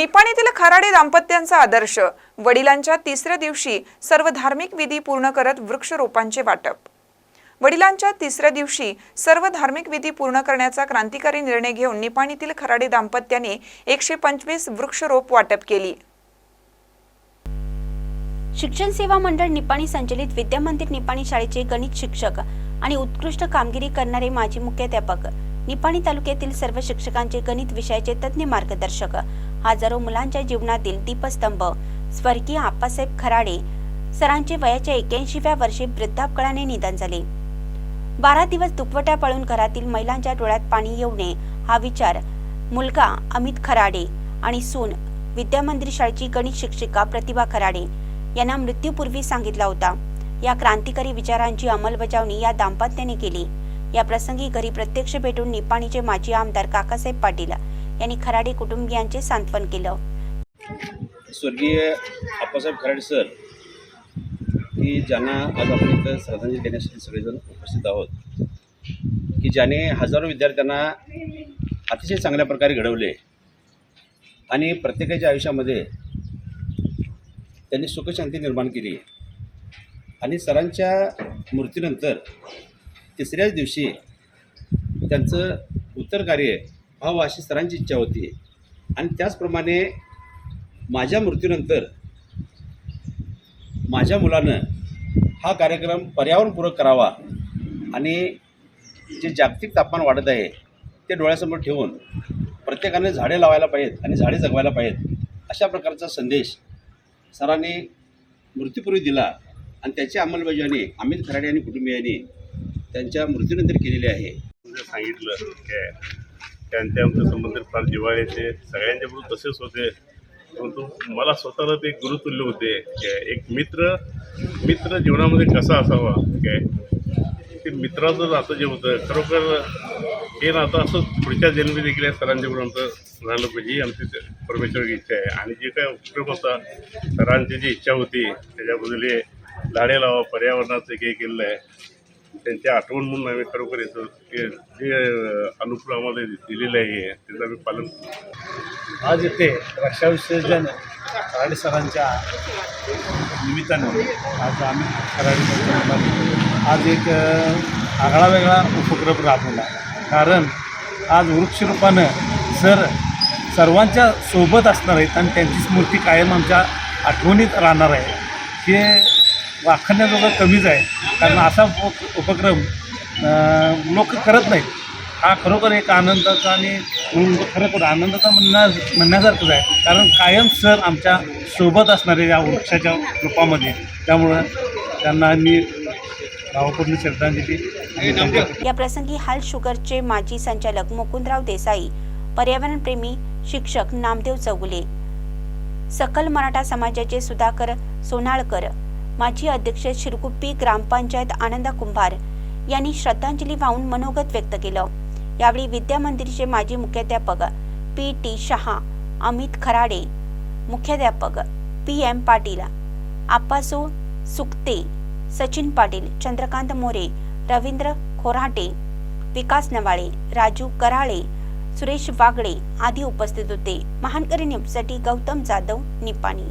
निपाणीतील खराडे दाम्पत्यांचा आदर्श. वडिलांच्या तिसऱ्या दिवशी सर्व धार्मिक विधी पूर्ण करत वृक्षरोपांचे वाटप. वडिलांच्या तिसऱ्या दिवशी सर्व धार्मिक विधी पूर्ण करण्याचा क्रांतिकारी निर्णय घेऊन निपाणीतील खराडे दाम्पत्याने एकशे पंचवीस वृक्षरोप वाटप केली. शिक्षण सेवा मंडळ निपाणी संचलित विद्या मंदिर निपाणी शाळेचे गणित शिक्षक आणि उत्कृष्ट कामगिरी करणारे माजी मुख्याध्यापक. निपाणी तालुक्यातील सर्व शिक्षकांचे गणित विषयाचे तज्ज्ञ मार्गदर्शक. हजारो मुलांच्या जीवनातील दीपस्तंभ. स्वर्गीय आप्पासाहेब खराडे सरांचे वयाच्या एक्याऐंशीव्या वर्षी वृद्धापकाळाने निधन झाले. बारा दिवस दुखवट्या पळून घरातील महिलांच्या डोळ्यात पाणी येऊ नये हा विचार मुलगा अमित खराडे आणि सून विद्यामंदिर शाळेची गणित शिक्षिका प्रतिभा खराडे यांना मृत्यूपूर्वी सांगितला होता. या क्रांतिकारी विचारांची अंमलबजावणी या दाम्पत्याने केली. या प्रसंगी घरी प्रत्यक्ष भेटून निपाणीचे माजी आमदार काकासाहेब पाटील यांनी खराडे कुटुंबियांचे सांत्वन केलं. स्वर्गीय आप्पासाहेब खराडे सर की ज्यांना आज आपण इथं श्रद्धांजली देण्यासाठी सगळेजण उपस्थित आहोत की ज्याने हजारो विद्यार्थ्यांना अतिशय चांगल्या प्रकारे घडवले आणि प्रत्येकाच्या आयुष्यामध्ये त्यांनी सुखशांती निर्माण केली. आणि सरांच्या मृत्यूनंतर तिसऱ्याच दिवशी त्यांचं उत्तर कार्य व्हावं अशी सरांची इच्छा होती. आणि त्याचप्रमाणे माझ्या मृत्यूनंतर माझ्या मुलानं हा कार्यक्रम पर्यावरणपूरक करावा आणि जे जागतिक तापमान वाढत आहे ते डोळ्यासमोर ठेवून प्रत्येकाने झाडे लावायला पाहिजेत आणि झाडे जगवायला पाहिजेत अशा प्रकारचा संदेश सरांनी मृत्यूपूर्वी दिला. आणि त्याची अंमलबजावणी अमित खराडे आणि कुटुंबियांनी त्यांच्या मृत्यूनंतर केलेली आहे. सांगितलं त्यांचे आमचे संबंध फार जिव्हाळ्याचे सगळ्यांच्या बरोबर तसेच होते. परंतु मला स्वतःला ते गुरुतुल्य होते. काय एक मित्र मित्र जीवनामध्ये कसा असावा? काय ते मित्राचं नातं जे होतं खरोखर हे नातं असं पुढच्या जन्मी देखील या सरांच्याकडून आमचं झालं पाहिजे ही आमची परमेश्वराची इच्छा आहे. आणि जे काय उपयोग होता सरांची जी इच्छा होती त्याच्याबद्दल हे झाडे लावा पर्यावरणाचं हे केलेलं आहे. त्यांची आठवण म्हणून आम्ही खरोखर येतो ते जे अनुकूल आम्हाला दिलेलं आहे त्याचं आम्ही पालन करतो. आज येथे रक्षाविसर्जन खराडे सरांच्या निमित्तानं आज आम्ही खराडे सर आज एक आगळा वेगळा उपक्रम राबवला. कारण आज वृक्षरूपानं सर सर्वांच्या सोबत असणार आहेत आणि त्यांची स्मृती कायम आमच्या आठवणीत राहणार आहे हे वाखण्याजोगं कमीच आहे कारण असा उप उपक्रम लोक करत नाहीत. हा खरोखर एक आनंदाचा आणि म्हणून खरोखर आनंदाचा म्हणण्या म्हणण्यासारखंच आहे. कारण कायम सर आमच्यासोबत असणारे या वृक्षाच्या रूपामध्ये. त्यामुळं त्यांना मी भावपूर्ण श्रद्धांजली या प्रसंगी हाल शुगरचे माजी संचालक मुकुंदराव देसाई पर्यावरणप्रेमी शिक्षक नामदेव चौगुले सकल मराठा समाजाचे सुधाकर सोनाळकर माजी अध्यक्ष शिरगुप्पी ग्रामपंचायत आनंदा कुंभार यांनी श्रद्धांजली वाहून मनोगत व्यक्त केलं. यावेळी विद्या मंदिरचे माजी मुख्याध्यापक पी टी शहा अमित खराडे मुख्याध्यापक पी एम पाटील आप्पासो सुक्ते सचिन पाटील चंद्रकांत मोरे रवींद्र खोराटे विकास नवाळे राजू कराळे सुरेश वागळे आदी उपस्थित होते. महानकरी न्यूजसाठी गौतम जाधव निपाणी.